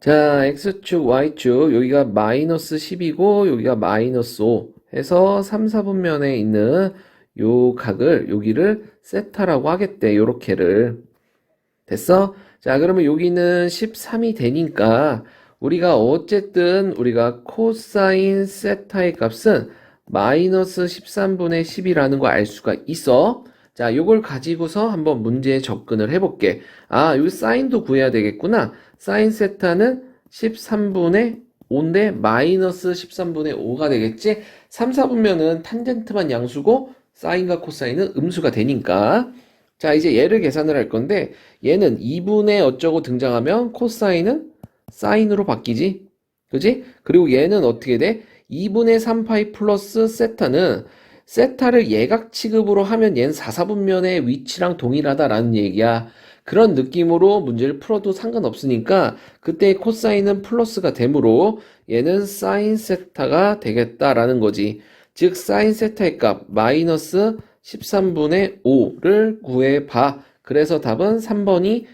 자, X축, Y축, 여기가 마이너스 10이고, 여기가 마이너스 5 해서 3, 4분면에 있는 요 각을, 여기를 세타라고 하겠대, 요렇게를. 됐어? 자, 그러면 여기는 13이 되니까, 우리가 어쨌든, 우리가 코사인 세타의 값은 마이너스 13분의 10이라는 거 알 수가 있어. 자, 요걸 가지고서 한번 문제에 접근을 해볼게. 아, 여기 사인도 구해야 되겠구나. 사인 세타는 13분의 5인데 마이너스 13분의 5가 되겠지? 3, 4분면은 탄젠트만 양수고 사인과 코사인은 음수가 되니까. 자, 이제 얘를 계산을 할 건데 얘는 2분의 어쩌고 등장하면 코사인은 사인으로 바뀌지. 그지? 그리고 얘는 어떻게 돼? 2분의 3파이 플러스 세타는 세타를 예각 취급으로 하면 얘는 4, 4분면의 위치랑 동일하다라는 얘기야. 그런 느낌으로 문제를 풀어도 상관없으니까 그때 코사인은 플러스가 되므로 얘는 사인 세타가 되겠다라는 거지. 즉 사인 세타의 값 마이너스 13분의 5를 구해봐. 그래서 답은 3번이